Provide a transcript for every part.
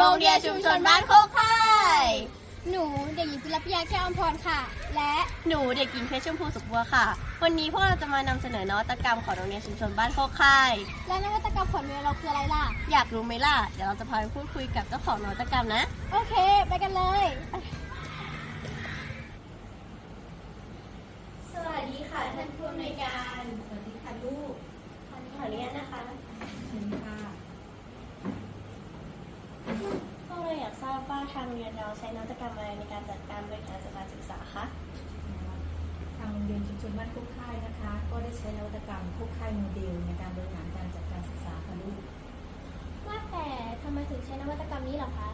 โรงเรียนชุมชนบ้านโคกค่ายหนูเด็กหญิงจิรพิยาแก้วอมพรค่ะ และหนูเด็กหญิงเพชรชมพูสุขบัวค่ะ วันนี้พวกเราจะมานำเสนอนวัตกรรมของโรงเรียนชุมชนบ้านโคกค่าย และนวัตกรรมผลเรียนเราคืออะไรล่ะ อยากรู้ไหมล่ะ เดี๋ยวเราจะพาไปพูดคุยกับเจ้าของนวัตกรรมนะ โอเค ไปกันเลย สวัสดีค่ะท่านผู้อำนวยการ สวัสดีค่ะลูก ขออนุญาตนะคะ เชิญค่ะ พวกเราอยาก ทราบว่าทางโรงเรียนเราใช้นวัตกรรมอะไรในการจัดการบริหารสถานศึกษาคะทางโรงเรียนชุมชนบ้านคุกค่ายนะคะ ก็ได้ใช้นวัตกรรมคุกค่ายโมเดลในการบริหารการจัดการศึกษาค่ะลูกว่าแต่ทำไมถึงใช้นวัตกรรมนี้เหรอคะ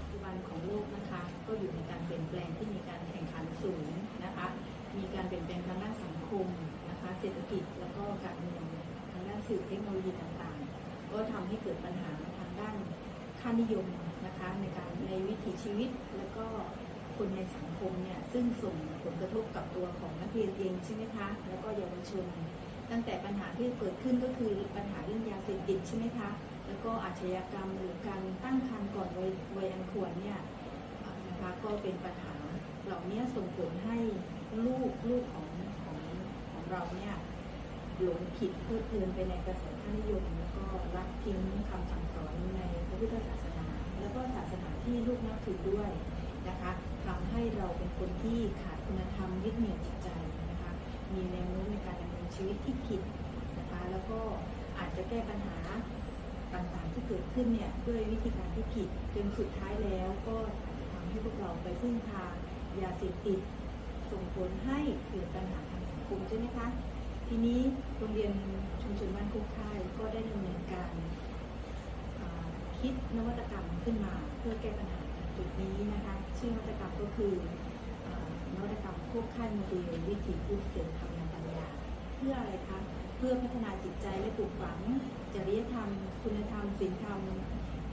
ปัจจุบันของโลกนะคะ ก็อยู่ในการเปลี่ยนแปลงที่มีการแข่งขันสูงนะคะ มีการเปลี่ยนแปลงทางด้านสังคมนะคะ เศรษฐกิจแล้วก็การเมืองทางด้านสื่อเทคโนโลยีต่างๆ ก็ทำให้เกิดปัญหาทางด้าน ค่านิยมนะคะในการในวิถีชีวิตแล้วก็คนในสังคมเนี่ยซึ่งส่งผลกระทบกับตัวของนักเรียนเองใช่ไหมคะแล้วก็เยาวชน ตั้งแต่ปัญหาที่เกิดขึ้นก็คือปัญหาเรื่องยาเสพติดใช่ไหมคะแล้วก็อาชญากรรมหรือการตั้งครรภ์ก่อนวัยวัยอันควรเนี่ยนะคะก็เป็นปัญหาเหล่านี้ส่งผลให้ลูกลูกของของของเราเนี่ย หลงผิดเพลิดเพลินไปในกระแสค่านิยมแล้วก็รักทิ้งคำสั่งสอนในพระพุทธศาสนา แล้วก็ศาสนาที่ลูกนับถือด้วยนะคะทำให้เราเป็นคนที่ขาดคุณธรรมยึดเหนี่ยวจิตใจนะคะมีแนวโน้มในการดำเนินชีวิตที่ผิดนะคะแล้วก็อาจจะแก้ปัญหาต่างๆที่เกิดขึ้นเนี่ยด้วยวิธีการที่ผิดจนสุดท้ายแล้วก็อาจจะทำให้พวกเราไปพึ่งพายาเสพติดส่งผลให้เกิดปัญหาทางสังคมใช่ไหมคะ ทีนี้โรงเรียนชุมชนบ้านคุกค่ายก็ได้ดำเนินการคิดนวัตกรรมขึ้นมาเพื่อแก้ปัญหาจุดนี้นะคะชื่อนวัตกรรมก็คืออนวัตกรรมพวกค่ายโมเดลวิถีพุทธเสริมธรรมนปัญญา เพื่ออะไรคะเพื่อพัฒนาจิตใจและปลูกฝัง จริยธรรม คุณธรรมศีลธรรม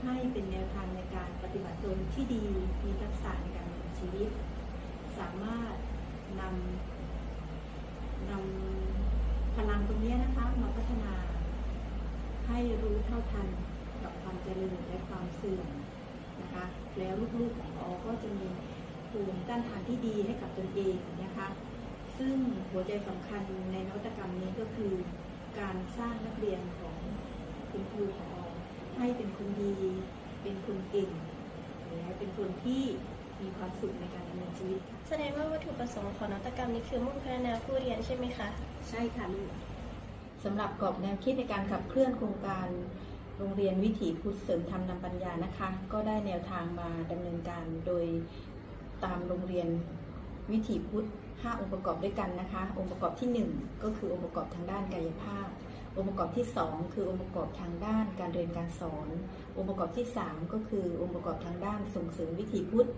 ให้เป็นแนวทางในการปฏิบัติตนที่ดีมีทักษะในการดำเนินชีวิต สามารถนำนำ พัฒนา ให้รู้เท่าทันกับความเจริญและความเสื่อมนะคะ แล้วลูกๆของเราก็จะมีภูมิต้านทานที่ดีให้กับตนเองนะคะ ซึ่งหัวใจสำคัญในนวัตกรรมนี้ก็คือ การสร้างนักเรียนของคุณครูของเราให้เป็นคนดี เป็นคนเก่งและเป็นคนที่มีความสุขในการดำเนินชีวิตค่ะแสดงว่าวัตถุประสงค์ของนวัตกรรมนี้คือมุ่งพัฒนาผู้เรียนใช่ไหมคะ ใช่ค่ะลูก สำหรับกรอบแนวคิดในการขับเคลื่อนโครงการโรงเรียนวิถีพุทธเสริมธรรมนำปัญญานะคะ ก็ได้แนวทางมาดำเนินการโดยตามโรงเรียนวิถีพุทธ 5 องค์ประกอบด้วยกันนะคะ องค์ประกอบที่ 1 ก็คือองค์ประกอบทางด้านกายภาพ องค์ประกอบที่ 2 คือองค์ประกอบทางด้านการเรียนการสอน องค์ประกอบที่ 3 ก็คือองค์ประกอบทางด้านส่งเสริมวิถีพุทธ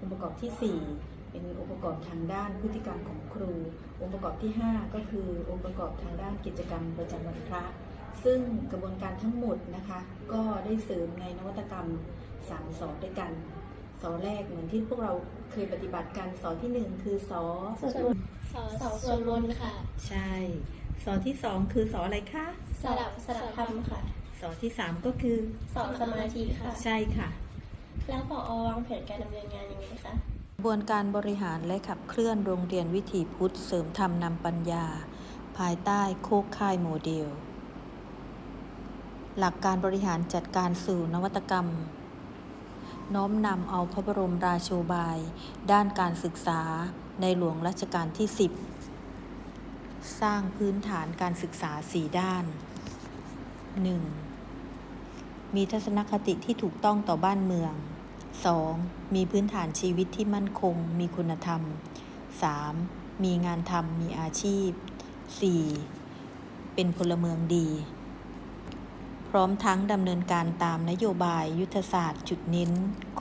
องค์ประกอบที่ 4 เป็นองค์ประกอบทางด้านพฤติกรรมของครู องค์ประกอบที่ 5 ก็คือองค์ประกอบทางด้านกิจกรรมประจำวันพระ ซึ่งกระบวนการทั้งหมดนะคะก็ได้เสริมในนวัตกรรม3สอด้วยกันสอแรกเหมือนที่พวกเราเคยปฏิบัติกันสอที่ 1 คือสอส่วนรวมสอสอส่วนบนค่ะ ใช่สอที่ 2 คือสออะไรคะสลับสลับธรรมค่ะสอที่ 3 ก็คือสอนสมาธิค่ะ ใช่ค่ะ แล้วพอวางแผนการดำเนินงานยังไงคะกระ บวนการบริหารและขับเคลื่อนโรงเรียนวิถีพุทธเสริมธรรมนำปัญญา ภายใต้โคกค่ายโมเดล หลักการบริหารจัดการสู่นวัตกรรม น้อมนำเอาพระบรมราโชบาย ด้านการศึกษาในหลวงรัชกาลที่ 10 สร้างพื้นฐานการศึกษาสี่ด้าน 1. มีทัศนคติที่ถูกต้องต่อบ้านเมือง 2. มีพื้นฐานชีวิตที่มั่นคง มีคุณธรรม 3. มีงานทำมีอาชีพ 4. เป็นพลเมืองดี พร้อมทั้งดำเนินการตามนโยบายยุทธศาสตร์จุดเน้น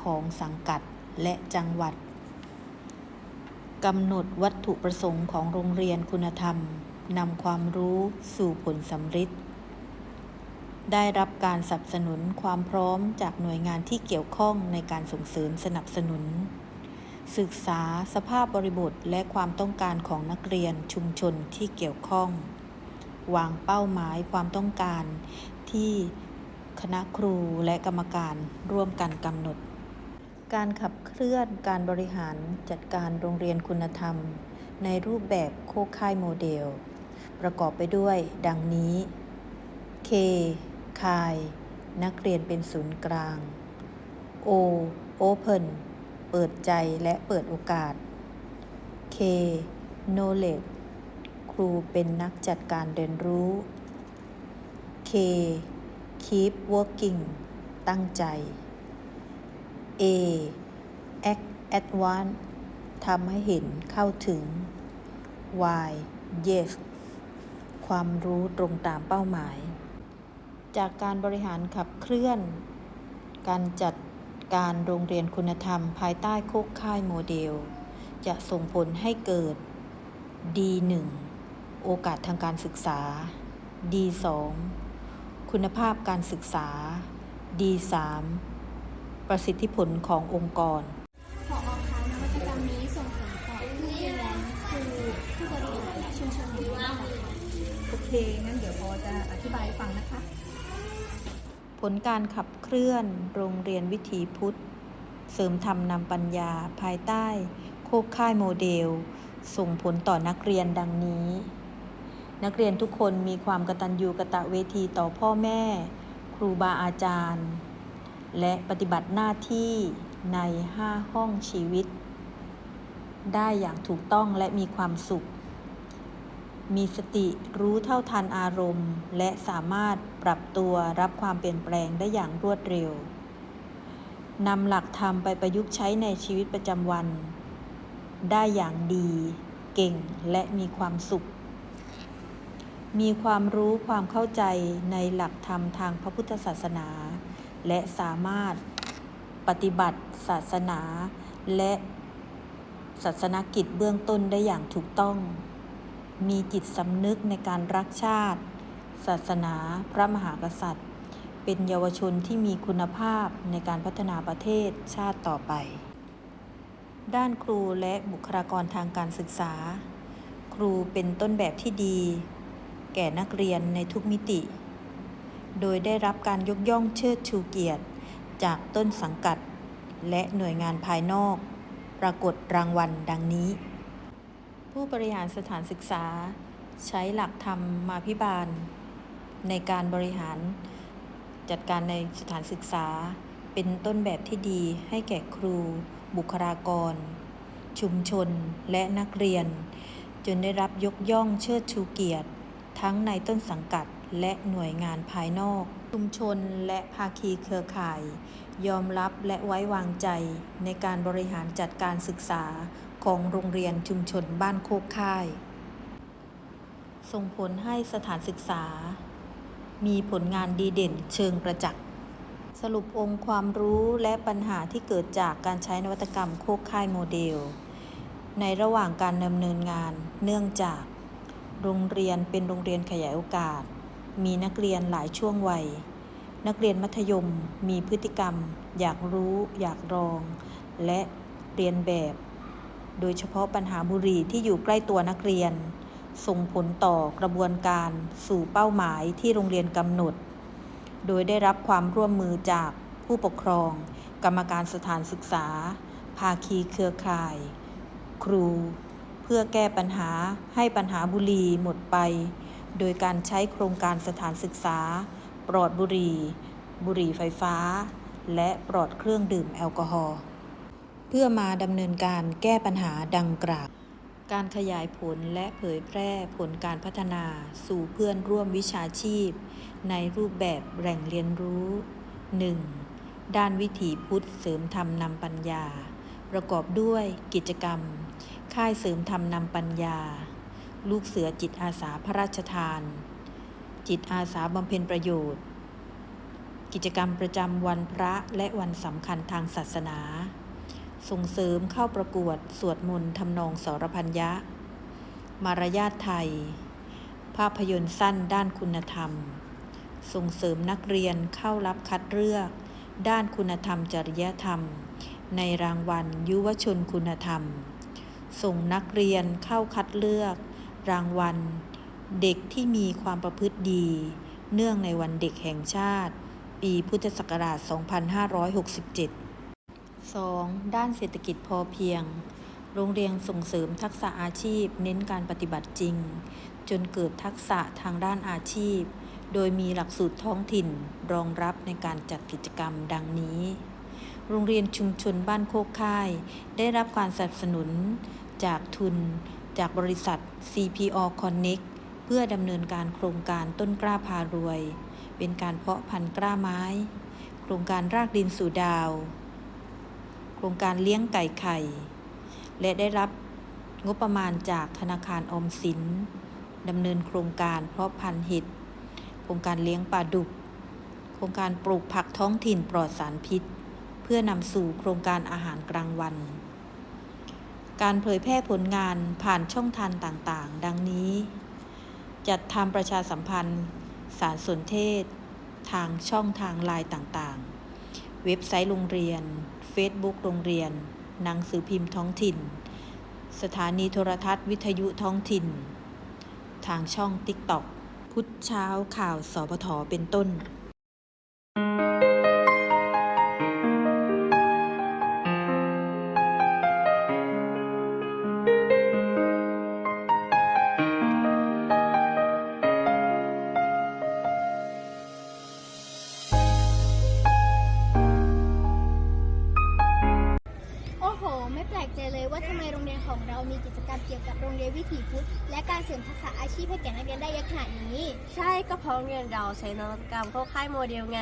ของสังกัดและจังหวัดกำหนดวัตถุประสงค์ของโรงเรียนคุณธรรมนำความรู้สู่ผลสำฤทธิ์ ได้รับการสนับสนุนความพร้อมจากหน่วยงานที่เกี่ยวข้องในการส่งเสริมสนับสนุน ศึกษาสภาพบริบทและความต้องการของนักเรียนชุมชนที่เกี่ยวข้อง วางเป้าหมายความต้องการที่คณะครูและกรรมการร่วมกันกำหนด การขับเคลื่อนการบริหารจัดการโรงเรียนคุณธรรม ในรูปแบบโคค่ายโมเดล ประกอบไปด้วยดังนี้ K คาย นักเรียนเป็นศูนย์กลาง O Open เปิดใจและเปิดโอกาส K Knowledge ครูเป็นนักจัดการเรียนรู้ K Keep Working ตั้งใจ A Act Advance ทำให้เห็นเข้าถึง Y Yes ความรู้ตรงตามเป้าหมาย จากการบริหารขับเคลื่อน การจัดการโรงเรียนคุณธรรม ภายใต้โคกค่ายโมเดล จะส่งผลให้เกิด D1 โอกาสทางการศึกษา D2 คุณภาพการศึกษา D3 ประสิทธิผลขององค์กรพออคะนวัตกรรมนี้ส่งผลต่อผู้เรียนครูผู้บริหารและชุมชนอย่างไรบ้างคะโอเค งั้นเดี๋ยวพอจะอธิบายให้ฟังนะคะ ผลการขับเคลื่อนโรงเรียนวิถีพุทธ เสริมธรรมนำปัญญาภายใต้ โคกค่ายโมเดล ส่งผลต่อนักเรียนดังนี้ นักเรียนทุกคนมีความกตัญญูกะตะเวทีต่อพ่อแม่ ครูบาอาจารย์ และปฏิบัติหน้าที่ใน 5 ห้องชีวิต ได้อย่างถูกต้องและมีความสุข มีสติรู้เท่าทันอารมณ์ และสามารถปรับตัวรับความเปลี่ยนแปลงได้อย่างรวดเร็วนำหลักธรรมไปประยุกต์ใช้ในชีวิตประจำวัน ได้อย่างดี เก่งและมีความสุข มีความรู้ความเข้าใจในหลักธรรมทางพระพุทธศาสนา และสามารถปฏิบัติศาสนาและศาสนกิจเบื้องต้นได้อย่างถูกต้อง มีจิตสำนึกในการรักชาติ ศาสนา พระมหากษัตริย์ เป็นเยาวชนที่มีคุณภาพในการพัฒนาประเทศชาติต่อไป ด้านครูและบุคลากรทางการศึกษา ครูเป็นต้นแบบที่ดี แก่นักเรียนในทุกมิติ โดยได้รับการยกย่องเชิดชูเกียรติ จากต้นสังกัด และหน่วยงานภายนอก ปรากฏรางวัลดังนี้ ผู้บริหารสถานศึกษา ใช้หลักธรรมมาพิบาล ในการบริหาร จัดการในสถานศึกษา เป็นต้นแบบที่ดีให้แก่ครู บุคลากร ชุมชนและนักเรียน จนได้รับยกย่องเชิดชูเกียรติ ทั้งในต้นสังกัดและหน่วยงานภายนอก ชุมชนและภาคีเครือข่าย ยอมรับและไว้วางใจในการบริหารจัดการศึกษา ของโรงเรียนชุมชนบ้านโคกค่าย ส่งผลให้สถานศึกษา มีผลงานดีเด่นเชิงประจักษ์สรุปองค์ความรู้และปัญหาที่เกิดจากการใช้นวัตกรรมโคกค่ายโมเดล ในระหว่างการดำเนินงานเนื่องจาก โรงเรียนเป็นโรงเรียนขยายโอกาส มีนักเรียนหลายช่วงวัย นักเรียนมัธยมมีพฤติกรรม อยากรู้ อยากลอง และเรียนแบบ โดยเฉพาะปัญหาบุหรี่ที่อยู่ใกล้ตัวนักเรียน ส่งผลต่อกระบวนการสู่เป้าหมายที่โรงเรียนกำหนด โดยได้รับความร่วมมือจากผู้ปกครอง กรรมการสถานศึกษา ภาคีเครือข่าย ครู เพื่อแก้ปัญหาให้ปัญหาบุหรี่หมดไป โดยการใช้โครงการสถานศึกษา ปลอดบุหรี่ บุหรี่ไฟฟ้า และปลอดเครื่องดื่มแอลกอฮอล์ เพื่อมาดำเนินการแก้ปัญหาดังกล่าว การขยายผลและเผยแพร่ผลการพัฒนาสู่เพื่อนร่วมวิชาชีพ ในรูปแบบแหล่งเรียนรู้ 1. ด้านวิถีพุทธเสริมธรรมนำปัญญา ประกอบด้วยกิจกรรม ค่ายเสริมธรรมนำปัญญา ลูกเสือจิตอาสาพระราชทาน จิตอาสาบำเพ็ญประโยชน์ กิจกรรมประจำวันพระและวันสำคัญทางศาสนา ส่งเสริมเข้าประกวด สวดมนต์ทำนองสรพัญญะ มารยาทไทย ภาพยนตร์สั้นด้านคุณธรรม ส่งเสริมนักเรียนเข้ารับคัดเลือก ด้านคุณธรรมจริยธรรม ในรางวัลยุวชนคุณธรรม ส่งนักเรียนเข้าคัดเลือก รางวัล เด็กที่มีความประพฤติดี เนื่องในวันเด็กแห่งชาติ ปีพุทธศักราช 2567 2. ด้านเศรษฐกิจพอเพียง โรงเรียนส่งเสริมทักษะอาชีพ เน้นการปฏิบัติจริง จนเกิดทักษะทางด้านอาชีพ โดยมีหลักสูตรท้องถิ่นรองรับในการจัดกิจกรรมดังนี้ โรงเรียนชุมชนบ้านโคกค่าย ได้รับการสนับสนุน จากทุน จากบริษัท CPO Connect เพื่อดำเนินการโครงการต้นกล้าพารวย เป็นการเพาะพันธุ์กล้าไม้ โครงการรากดินสู่ดาว ครงการเลี้ยงไก่ไข่ และได้รับงบประมาณจากธนาคารอมสินดำเนินโครงการเพาะพันธุ์เห็ด โครงการเลี้ยงปลาดุก โครงการปลูกผักท้องถิ่นปลอดสารพิษ เพื่อนำสู่โครงการอาหารกลางวัน การเผยแพร่ผลงานผ่านช่องทางต่างๆ ดังนี้ จัดทำประชาสัมพันธ์ สารสนเทศ ทางช่องทางไลน์ต่างๆ เว็บไซต์โรงเรียน Facebook โรงเรียน หนังสือพิมพ์ท้องถิ่น สถานีโทรทัศน์วิทยุท้องถิ่น ทางช่อง TikTok พุธเช้าข่าวสพทเป็นต้น ของเรามีกิจกรรมเกี่ยวกับโรงเรียนวิถีพุทธและการเสริมทักษะอาชีพให้แก่นักเรียนได้เยอะขนาดนี้ ใช่ก็เพราะโรงเรียนเราใช้นวัตกรรมเข้าค่ายโมเดลไง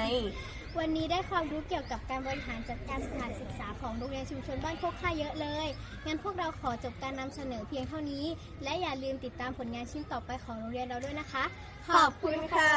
วันนี้ได้ความรู้เกี่ยวกับการบริหารจัดการสถานศึกษาของโรงเรียนชุมชนบ้านโคกค่าเยอะเลย งั้นพวกเราขอจบการนำเสนอเพียงเท่านี้ และอย่าลืมติดตามผลงานชิ้นต่อไปของโรงเรียนเราด้วยนะคะ ขอบคุณค่ะ